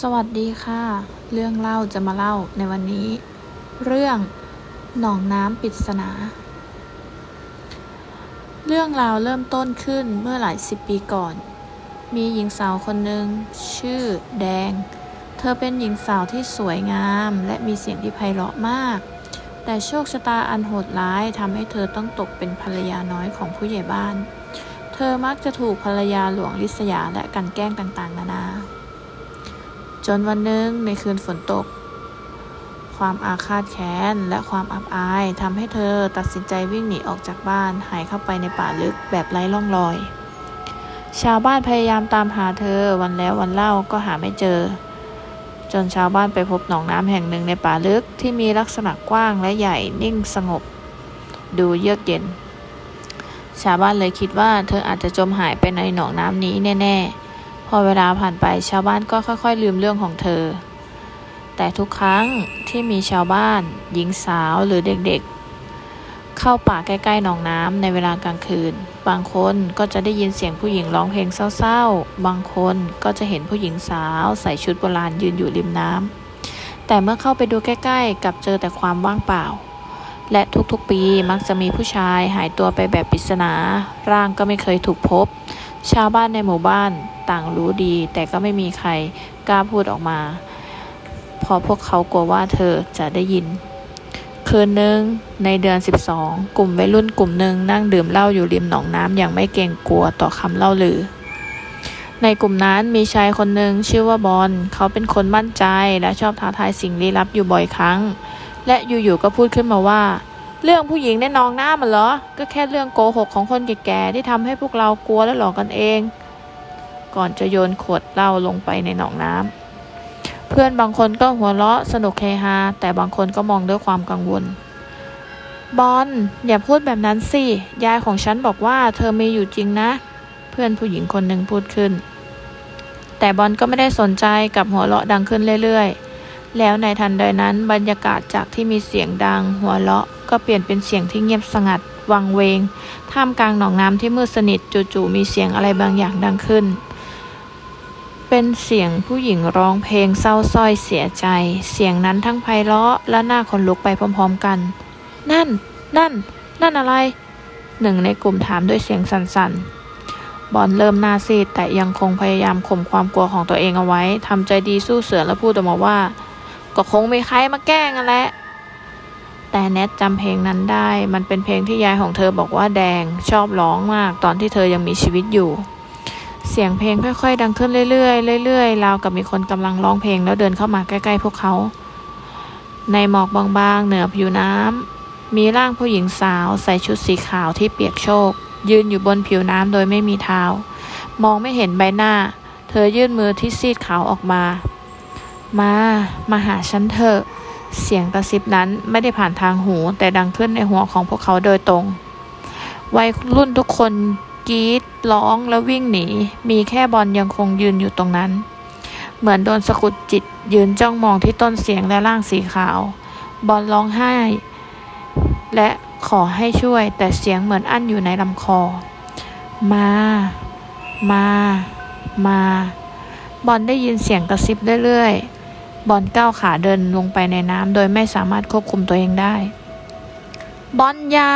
สวัสดีค่ะ เรื่องเล่าจะมาเล่าในวันนี้ เรื่องหนองน้ำปริศนา เรื่องราวเริ่มต้นขึ้นเมื่อหลายสิบปีก่อน มีหญิงสาวคนหนึ่งชื่อแดง เธอเป็นหญิงสาวที่สวยงามและมีเสียงที่ไพเราะมาก แต่โชคชะตาอันโหดร้ายทำให้เธอต้องตกเป็นภรรยาน้อยของผู้ใหญ่บ้าน เธอมักจะถูกภรรยาหลวงลิษยาและกันแกล้งต่างๆ นานา จนวันหนึ่งในคืนฝนตก ความอาฆาตแค้นและความอับอายทำให้เธอตัดสินใจวิ่งหนีออกจากบ้านหายเข้าไปในป่าลึกแบบไร้ร่องรอย ชาวบ้านพยายามตามหาเธอวันแล้ววันเล่าก็หาไม่เจอ จนชาวบ้านไปพบหนองน้ำแห่งหนึ่งในป่าลึกที่มีลักษณะกว้างและใหญ่นิ่งสงบ ดูเยือกเย็น ชาวบ้านเลยคิดว่าเธออาจจะจมหายไปในหนองน้ำนี้แน่ ๆ พอเวลาผ่านไปชาวบ้านก็ค่อยๆ ลืมเรื่องของเธอ แต่ทุกครั้งที่มีชาวบ้าน หญิงสาวหรือเด็กๆ เข้าป่าใกล้ๆหนองน้ำในเวลากลางคืน บางคนก็จะได้ยินเสียงผู้หญิงร้องเพลงเศร้าๆ บางคนก็จะเห็นผู้หญิงสาวใส่ชุดโบราณยืนอยู่ริมน้ำแต่เมื่อเข้าไปดูใกล้ๆกลับเจอแต่ความว่างเปล่าและทุกๆปีมักจะมีผู้ชายหายตัวไปแบบปริศนา ร่างก็ไม่เคยถูกพบ ชาวบ้านในหมู่บ้านต่างรู้ดี แต่ก็ไม่มีใครกล้าพูดออกมาเพราะพวกเขากลัวว่าเธอจะได้ยิน คืนหนึ่งในเดือน 12 กลุ่มวัยรุ่นกลุ่มหนึ่งนั่งดื่มเหล้าอยู่ริมหนองน้ำอย่างไม่เกรงกลัวต่อคำเล่าลือ ในกลุ่มนั้นมีชายคนหนึ่งชื่อว่าบอลเขาเป็นคนมั่นใจและชอบท้าทายสิ่งลี้ลับอยู่บ่อยครั้ง และอยู่ๆก็พูดขึ้นมาว่า เรื่องผู้หญิงในหนองน้ำมันเหรอ ก็แค่เรื่องโกหกของคนแก่ๆที่ทำให้พวกเรากลัวและหลอกกันเอง ก่อนจะโยนขวดเหล้าลงไปในหนองน้ำเพื่อนบางคนก็หัวเราะสนุกเฮฮา แต่บางคนก็มองด้วยความกังวล บอลอย่าพูดแบบนั้นสิ ยายของฉันบอกว่าเธอมีอยู่จริงนะ เพื่อนผู้หญิงคนหนึ่งพูดขึ้น แต่บอลก็ไม่ได้สนใจกับหัวเราะดังขึ้นเรื่อยๆ แล้วในทันใดนั้นบรรยากาศจากที่มีเสียงดังหัวเราะ ก็เปลี่ยนเป็นเสียงที่เงียบสงัด วังเวง ท่ามกลางหนองน้ำที่มืดสนิทจู่ๆมีเสียงอะไรบางอย่างดังขึ้น เป็นเสียงผู้หญิงร้องเพลงเศร้าส้อยเสียใจ เสียงนั้นทั้งไพเราะและหน่าขนลุกไปพร้อมๆกัน นั่น นั่น นั่นอะไร หนึ่งในกลุ่มถามด้วยเสียงสั่นๆบอลเริ่มหน้าซีดแต่ยังคงพยายามข่มความกลัวของตัวเองเอาไว้ทำใจดีสู้เสือและพูดออกมาว่า ก็คงมีใครมาแกล้งกันแหละ แต่แนทจำเพลงนั้นได้ มันเป็นเพลงที่ยายของเธอบอกว่าแดงชอบร้องมากตอนที่เธอยังมีชีวิตอยู่ เสียงเพลงค่อยๆ ดังขึ้นเรื่อยๆเรื่อยๆราวกับมีคนกำลังร้องเพลงแล้วเดินเข้ามาใกล้ๆพวกเขา ในหมอกบางๆ เหนือผิวน้ำมีร่างผู้หญิงสาวใส่ชุดสีขาวที่เปียกโชก ยืนอยู่บนผิวน้ำโดยไม่มีเท้า มองไม่เห็นใบหน้า เธอยื่นมือที่ซีดขาวออกมา มา มาหาฉันเถอะ เสียงกระซิบนั้นไม่ได้ผ่านทางหู แต่ดังขึ้นในหัวของพวกเขาโดยตรง วัยรุ่นทุกคนกรีดร้องและวิ่งหนี มีแค่บอลยังคงยืนอยู่ตรงนั้น เหมือนโดนสะกุดจิตยืนจ้องมองที่ต้นเสียงและร่างสีขาว บอลร้องไห้ และขอให้ช่วย แต่เสียงเหมือนอั้นอยู่ในลำคอ มา มา มา บอลได้ยินเสียงกระซิบเรื่อยๆ บอลก้าวขาเดินลงไปในน้ำโดยไม่สามารถควบคุมตัวเองได้ บอลยา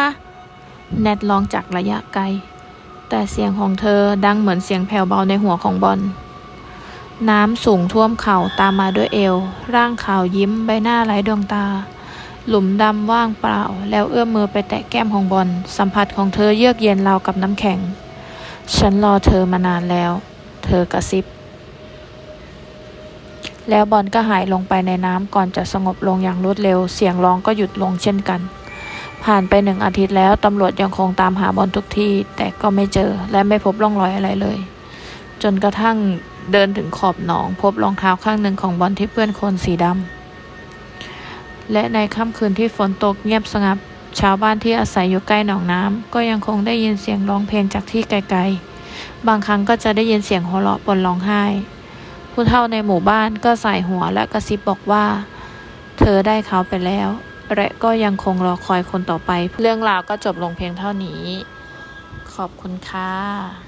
แนทร้องจากระยะไกล แต่เสียงของเธอดังเหมือนเสียงแผ่วเบาในหัวของบอล น้ำสูงท่วมเข่าตามมาด้วยเอว ร่างขาวยิ้มใบหน้าไร้ดวงตา หลุมดำว่างเปล่า แล้วเอื้อมมือไปแตะแก้มของบอล สัมผัสของเธอเยือกเย็นราวกับน้ำแข็ง ฉันรอเธอมานานแล้ว เธอกระซิบ แล้วบอลก็หายลงไปในน้ำก่อนจะสงบลงอย่างรวดเร็ว เสียงร้องก็หยุดลงเช่นกัน ผ่านไปหนึ่งอาทิตย์แล้วตำรวจยังคงตามหาบอลทุกที่ แต่ก็ไม่เจอและไม่พบร่องรอยอะไรเลย จนกระทั่งเดินถึงขอบหนอง พบรองเท้าข้างหนึ่งของบอลที่เปื้อนโคลนสีดำและในค่ำคืนที่ฝนตกเงียบสงับชาวบ้านที่อาศัยอยู่ใกล้หนองน้ำก็ยังคงได้ยินเสียงร้องเพลงจากที่ไกลๆ บางครั้งก็จะได้ยินเสียงหัวเราะปนร้องไห้ ผู้เฒ่าในหมู่บ้านก็ใส่หัวและกระซิบบอกว่า เธอได้เขาไปแล้ว และก็ยังคงรอคอยคนต่อไป เรื่องราวก็จบลงเพียงเท่านี้ ขอบคุณค่ะ